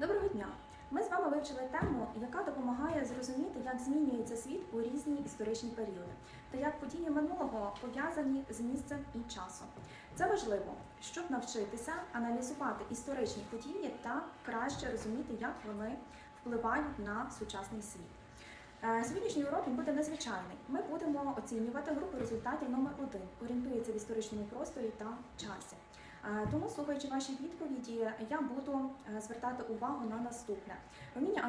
Доброго дня! Ми з вами вивчили тему, яка допомагає зрозуміти, як змінюється світ у різні історичні періоди, та як події минулого пов'язані з місцем і часом. Це важливо, щоб навчитися аналізувати історичні події та краще розуміти, як вони впливають на сучасний світ. Е, Сьогоднішній урок буде незвичайний. Ми будемо оцінювати групу результатів номер 1 орієнтується в історичному просторі та часі. Е, Тому, слухаючи ваші відповіді, я буду е, звертати увагу на наступне: вміння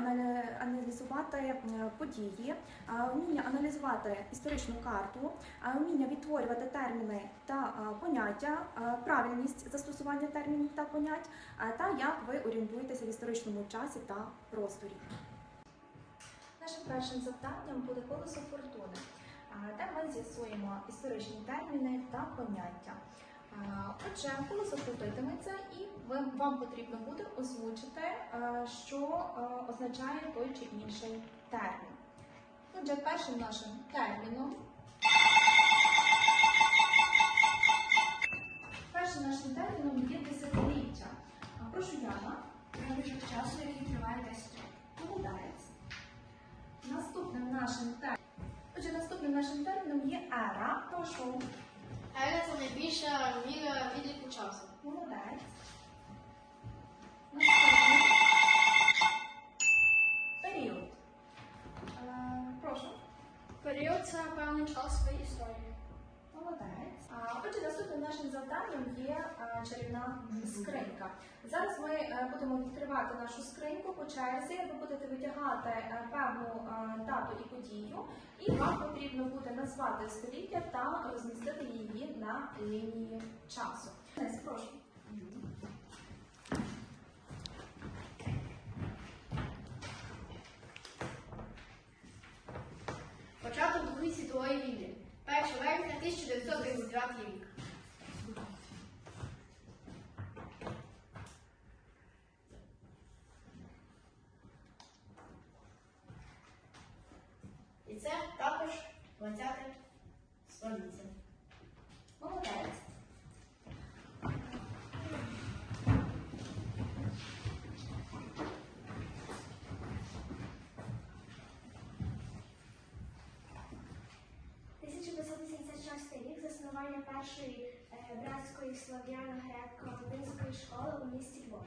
аналізувати е, події, вміння аналізувати історичну карту, вміння відтворювати терміни та поняття, правильність застосування термінів та понять, та як ви орієнтуєтеся в історичному часі та просторі. Нашим першим завданням буде колесо фортуни, де ми з'ясуємо історичні терміни та поняття. Отже, колесо крутитиметься, і вам потрібно буде озвучити, е, що е, означає той чи інший термін. Отже, першим нашим терміном. Першим нашим терміном є десятиліття. Прошу Яна. Проміжок часу, який триває 10 років. Молодець. Наступним нашим терміном. Отже, наступним нашим терміном є ера. Прошу. Ера це найбільша міра відліку часу. Молодець. Наступний. Період. Е, прошу. Період це певний час своєї історії. Молодець. А, Отже, наступним нашим завданням є е, чарівна скринька. Зараз ми е, будемо відкривати нашу скриньку по черзі. Ви будете витягати е, певну е, дату і подію, і вам потрібно буде назвати століття та розмістити її на лінії часу. Денис, прошу. Початок Другої світової війни. 1 вересня 1939 рік. І це також 20 століття. Молодець. Е, 1586 рік першої е, братської слав'яно-греко-латинської школи у місті Львові.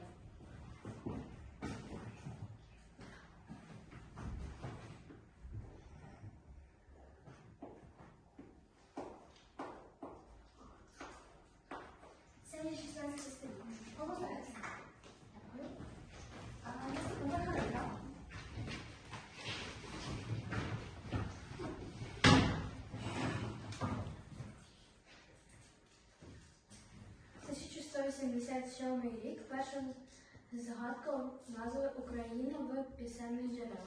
Це є 16 століття. Молодець. Дякую. А, Наступна Маргарита. – 1187 рік перша згадка назви України в пісенних джерелах.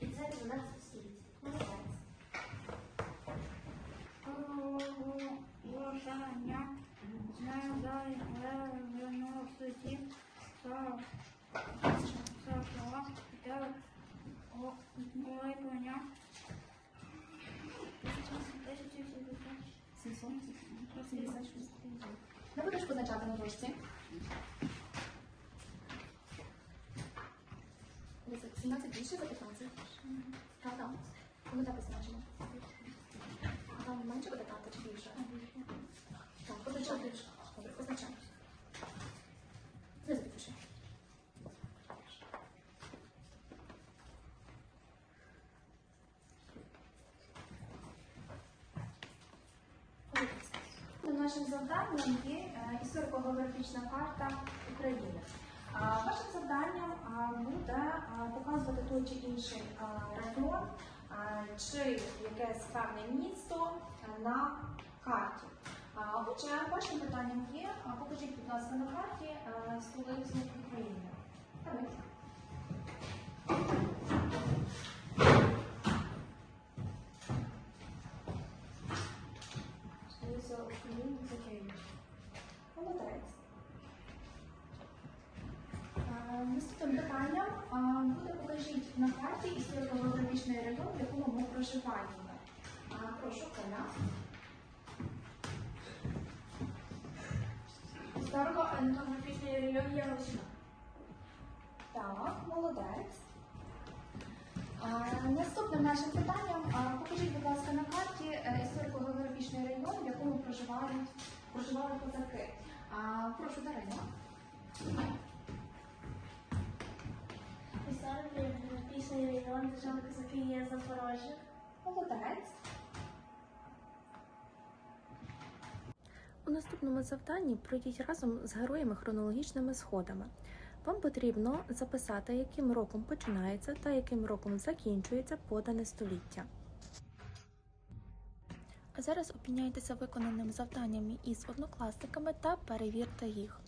І це 12 століття. Молодець. Голосування не виносити та слова та лайпання 786. Не будеш позначати на дошці? 17 більше за 15? Так, так. Ми так позначимо. А там менше буде карта чи більше? Нашим завданням є е, історико-географічна карта України. Вашим завданням буде показувати той чи інший район чи якесь певне місто на карті. Отже, вашим питанням є, покажіть, будь ласка, на карті а, столицю України. На карті історико-географічний район, в якому ми проживаємо. А, прошу, Коля. Історико-етнографічний район Ярушина. Так, молодець. А, наступним нашим питанням покажіть, будь ласка, на карті е, історико-географічний район, в якому проживають, проживали козаки. А, прошу, Дарина. Історико-географічний район держави козаки Запорожжя. Молодець. У наступному завданні пройдіть разом з героями хронологічними сходами. Вам потрібно записати, яким роком починається та яким роком закінчується подане століття. А зараз обміняйтеся виконаними завданнями із однокласниками та перевірте їх.